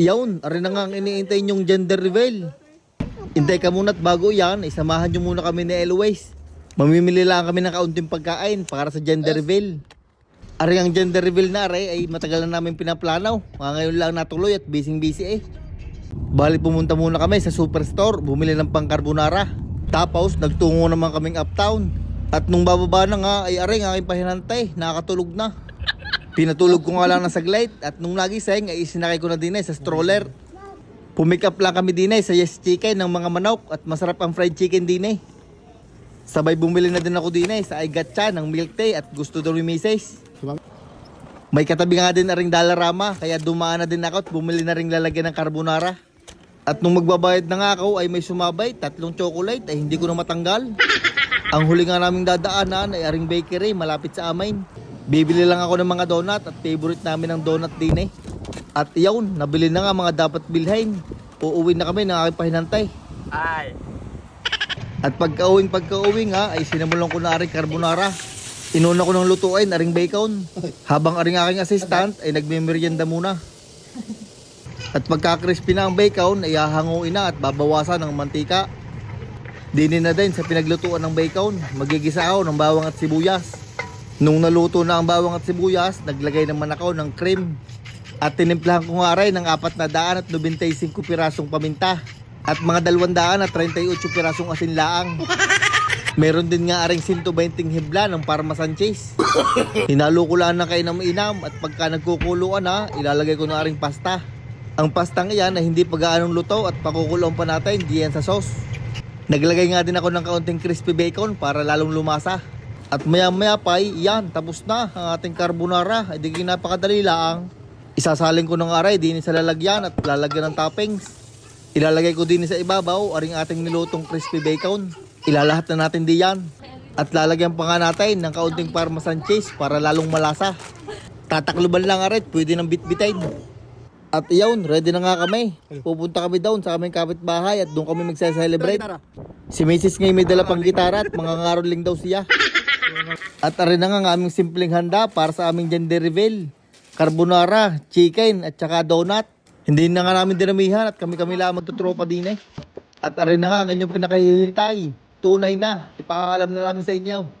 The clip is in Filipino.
Iyawn, arin na nga ang iniintay yung gender reveal. Intay ka muna at bago yan, isamahan nyo muna kami ni Eloise. Mamimili lang kami ng kaunting pagkain para sa gender reveal. Ari ang gender reveal na ari ay matagal na namin pinaplanaw. Mga ngayon lang natuloy at busy busy eh. Bali pumunta muna kami sa superstore, bumili ng pang carbonara. Tapos nagtungo naman kaming uptown. At nung bababa na nga ay ari ang aking pahinantay, nakakatulog na. Pinatulog ko nga lang ng saglit at nung nagising ay isinakay ko na din eh sa stroller. Pumick up lang kami din eh sa Yes Chicken ng mga manok at masarap ang fried chicken din eh. Sabay bumili na din ako din eh sa Aigatcha ng milk tea at gusto daw ni Mrs. May katabi nga din na ring Dalarama kaya dumaan na din ako at bumili na ring lalagyan ng carbonara. At nung magbabayad na nga ako ay may sumabay, tatlong chocolate ay hindi ko na matanggal. Ang huli nga naming dadaanan ay aring bakery malapit sa amin. Bibili lang ako ng mga donut at favorite namin ang donut din eh. At iyon, nabili na nga mga dapat bilhin. Uuwi na kami ng aking pahinantay. Ay. At pagka-uwing pagka-uwi nga ay sinamulan ko na aring carbonara. Inuna ko ng lutuin aring bacon. Habang aring aking assistant ay nagme-merienda muna. At pagka-crispy na ang bacon ay hahanguin na at babawasan ng mantika. Dinin na din sa pinaglutuan ng bacon. Magigisa ako ng bawang at sibuyas. Nung naluto na ang bawang at sibuyas, naglagay naman ako ng cream. At tinimplahan ko nga rin ng 400 at 95 pirasong paminta. At mga 200 at 38 pirasong asin laang. Meron din nga aring 120 hibla ng Parmesan cheese. Hinalo ko lang na kayo ng mainam at pagka nagkukuluan na, ilalagay ko na aring pasta. Ang pastang iyan ay hindi pag-aanong luto at pakukulong pa natin diyan sa sauce. Naglagay nga din ako ng kaunting crispy bacon para lalong lumasa. At maya maya pa ay yan, tapos na ang ating carbonara. Ay di napakadali lang. Isasaling ko ng aray din sa lalagyan at lalagyan ng toppings. Ilalagay ko din sa ibabaw aring ating nilutong crispy bacon. Ilalahat na natin diyan. At lalagyan pa nga natin ng kaunting parmesan cheese para lalong malasa. Tatakluban lang arit, pwede nang bitbitin. At iyon, ready na nga kami. Pupunta kami down sa aming kapitbahay at doon kami magse-celebrate. Si Mrs. ngayon may dala pang gitara at mga ngaroling daw siya. At arin ang aming simpleng handa para sa aming gender reveal. Carbonara, chicken at saka donut. Hindi na nga namin dinamihan at kami-kami lang magtutropa din eh. At arin na nga ang inyong pinakahihintay. Tunay na. Ipakakalam na namin sa inyo.